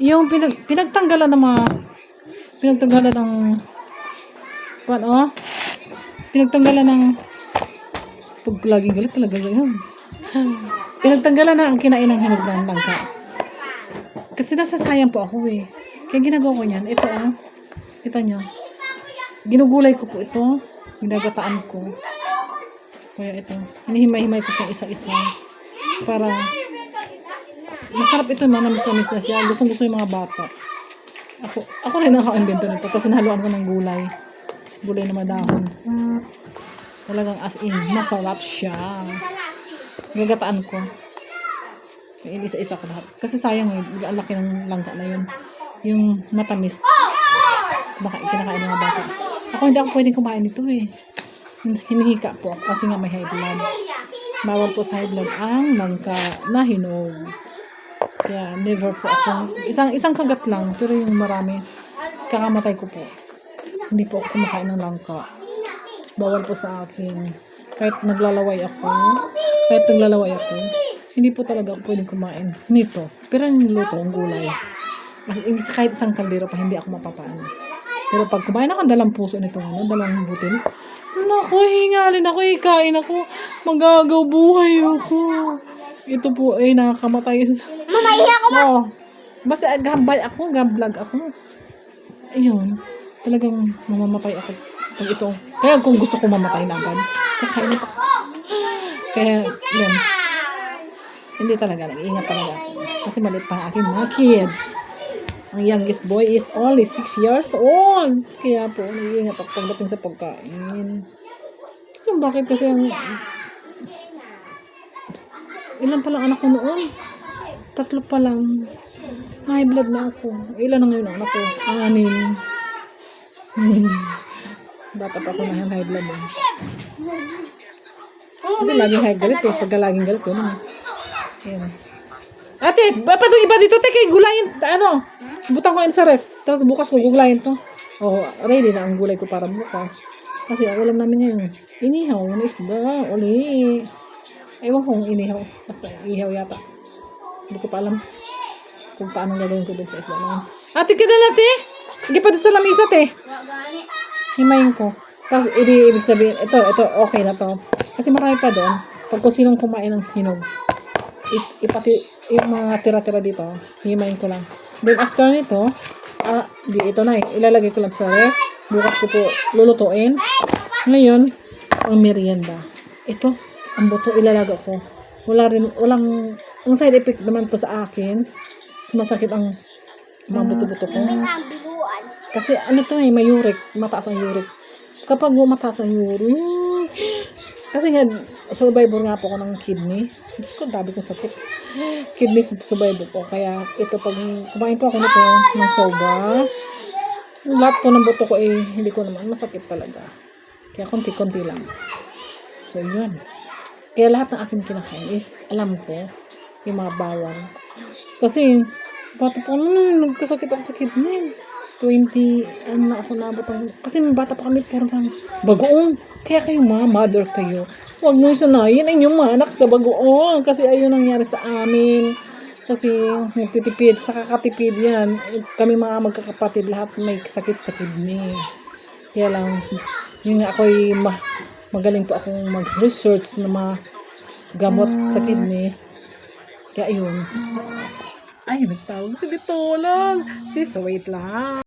yung pinag, pinagtanggalan ng mga, pinagtanggalan ng, kung ano, pinagtanggalan ng, pag laging galit talaga yun. Pinagtanggalan na ang kinain ng hinog ng langka. Kasi nasasayang po ako eh. Kaya ginagawa ko niyan. Ito ah. Kita nyo. Ginugulay ko po ito. Ginagataan ko. Kaya ito. Hinihimay-himay ko siya isa-isa. Para masarap ito. Manamis-namis na siya. Gustong-gusto yung mga bata. Ako, ako rin nakaka-invento nito. Kasi nahaluan ko ng gulay. Gulay na madahon. Talagang as in, masarap siya. Gagataan ko. Isa-isa ko lahat. Kasi sayang eh, ang laki ng langka na yun. Yung matamis. Baka ikinakain ng mga bata. Ako hindi ako pwedeng kumain nito eh. Hinihika po kasi nga may high blood. Bawal po sa high blood ang langka na hinog. Kaya never po ako. Isang isang kagat lang, pero yung marami, kakamatay ko po. Hindi po ako kumakain ng langka. Bawal po sa akin. Kahit naglalaway ako, kahit naglalaway ako, hindi po talaga ako pwedeng kumain nito. Pero yung luto, ang gulay. Kasi in- kahit isang kaldero pa, hindi ako mapapaano. Pero pag kumain ako, dalang puso nito, ano, dalang butil. Naku, hingalin ako, ikain ako. Magagaw buhay ako. Ito po ay nakakamatay. Mamaya ako ba? Oo. Basta gambay ako, gablog ako. Ayun. Talagang mamamatay ako. Pag ito. Kaya kung gusto ko mamatay na agad, kakain ako. Kaya, yun. Hindi talaga, nag-iingat talaga. Kasi maliit pa ang aking mga kids. Ang youngest boy is only 6 years old. Kaya po, nag-iingat ako pagdating sa pagkain. So, bakit kasi ang... Ilan pa lang anak ko noon? Tatlo pa lang. High blood na ako. Ilan na ngayon anak ko? Anim. Pa ako na high blood. Eh. Kasi laging high galit eh. Pagka laging galit, yun. Ayan. Ate, ba pa itong iba dito? Teka, gulayin, ano? Butang ko yun sa ref. Tapos bukas ko gugulayin to. Oh, ready na ang gulay ko para bukas. Kasi ang ulam namin ngayon, inihaw na isda, uli. Ewan kong inihaw. Basta ihaw yata. Hindi ko pa alam kung paano gagawin ko dun sa isda na. Ate, kadala, te! Hindi pa dun sa lamisa, te. Himayin ko. Tapos, hindi ibig sabihin, ito, ito, okay na to. Kasi marami pa doon. Pag kung sinong kumain ng hinog, ipati, yung mga tira-tira dito, himayin ko lang. Then, after nito, ah, di, ito na eh. Ilalagay ko lang sa ref. Bukas ko po lulutuin. Ngayon, ang merienda. Ito, ang buto ilalaga ko. Wala rin, walang, ang side effect naman to sa akin. Sumasakit ang mga buto-buto ko. Kasi ano to eh, may uric. Mataas ang uric. Kapag mataas ang uric, kasi nga, survivor nga po ako ng kidney. Diyos ko, dabi kong sakit. Kidney survivor po. Kaya ito, pag kumain po ako nito ng soba, lahat po ng buto ko eh, hindi ko naman masakit talaga. Kaya konti-konti lang. So, yun. Kaya lahat ng aking kinakain is, alam ko, yung mga bawang. Kasi, bata pa, ano, nagkasakit ako sa kidney. 20, ano na ako nabot ang, kasi may bata pa kami, puro ng bagoong. Kaya kayo mga mother kayo. Huwag nyo sanayin ang inyong mga anak sa bagoong. Kasi ayun nangyari sa amin. Kasi nagtitipid, sa kakatipid yan. Kami mga magkakapatid, lahat may sakit sa kidney. Kaya lang, yun nga ako'y ma magaling po akong mag-research na mga gamot sa kidney. Kaya ayun. Ay, nagtawag si Bitolan. Sis, wait lang.